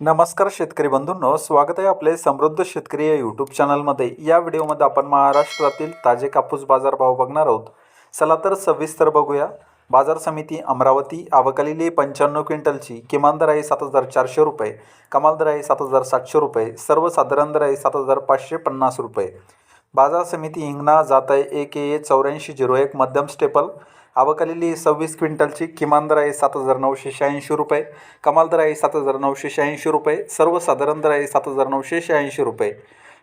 नमस्कार शेतकरी बंधूंनो स्वागत आहे आपले समृद्ध शेतकरी या यूट्यूब चॅनलमध्ये या व्हिडिओमध्ये आपण महाराष्ट्रातील ताजे कापूस बाजारभाव बघणार आहोत. चला तर सविस्तर बघूया. बाजार समिती अमरावती आवकालेली पंच्याण्णव क्विंटलची किमान दर आहे सात हजार चारशे रुपये कमाल दर आहे सात हजार सातशे रुपये सर्वसाधारण दर आहे सात हजार पाचशे पन्नास रुपये. बाजार समिती हिंगणा जात आहे एक ए चौऱ्याऐंशी झिरो एक मध्यम स्टेपल. आवकलेली सव्वीस क्विंटलची. किमान दर आहे सात हजार नऊशे शहाऐंशी रुपये. कमाल दर आहे सात हजार नऊशे शहाऐंशी रुपये. सर्वसाधारण दर आहे सात हजार नऊशे शहाऐंशी रुपये.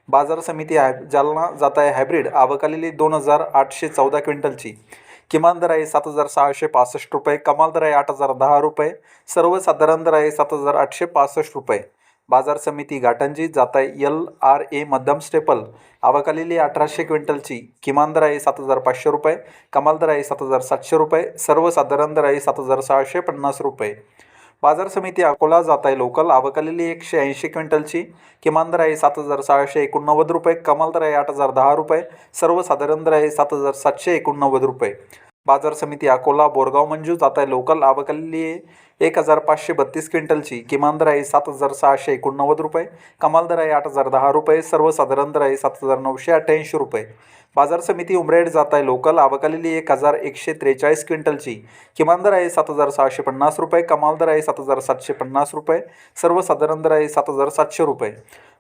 बाजार समिती हाय जालना जात आहे हायब्रिड आवकालेली दोन हजार आठशे चौदा क्विंटलची. किमान दर आहे सात हजार सहाशे पासष्ट रुपये. कमाल दर आहे आठ हजार दहा रुपये. सर्वसाधारण दर आहे सात हजार आठशे पासष्ट रुपये. बाजार समिती घाटंजी जात आहे एल आर ए मध्यम स्टेपल. अवकालेली अठराशे क्विंटलची किमान दर आहे सात हजार पाचशे रुपये कमाल दर आहे सात हजार सातशे रुपये सर्वसाधारण दर आहे सात हजार सहाशे पन्नास रुपये. बाजार समिती अकोला जात आहे लोकल आवकालेली एकशे ऐंशी क्विंटलची किमान दर आहे सात हजार सहाशे एकोणनव्वद रुपये कमाल दर आहे आठ हजार दहा रुपये सर्वसाधारण दर आहे सात हजार सातशे एकोणनव्वद रुपये. बाजार समिती अकोला बोरगाव मंजू जात आहे लोकल आवकली एक हजार पाचशे बत्तीस क्विंटलची. किमान दर आहे सात हजार सहाशे एकोणनव्वद रुपये. कमाल दर आहे आठ हजार दहा रुपये. सर्वसाधारण दर आहे सात हजार नऊशे अठ्ठ्याऐंशी रुपये. बाजार समिती उमरेड जात आहे लोकल आवकालेली एक हजार एकशे त्रेचाळीस क्विंटलची. किमान दर आहे सात हजार सहाशे पन्नास रुपये. कमाल दर आहे सात हजार सातशे पन्नास रुपये. सर्वसाधारण दर आहे सात हजार सातशे रुपये.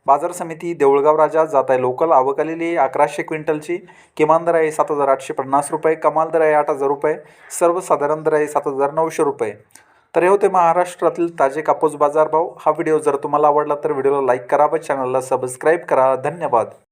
बाजार समिती देऊळगाव राजा जात आहे. लोकल आवकालेली अकराशे क्विंटलची. किमान दर आहे सात हजार आठशे पन्नास रुपये. कमाल दर आहे आठ हजार रुपये. सर्वसाधारण दर आहे सात हजार नऊशे रुपये. तर हे होते महाराष्ट्रातील ताजे कापूस बाजारभाव. हा व्हिडिओ जर तुम्हाला आवडला तर व्हिडिओला लाईक करा व चॅनलला सबस्क्राईब करा. धन्यवाद.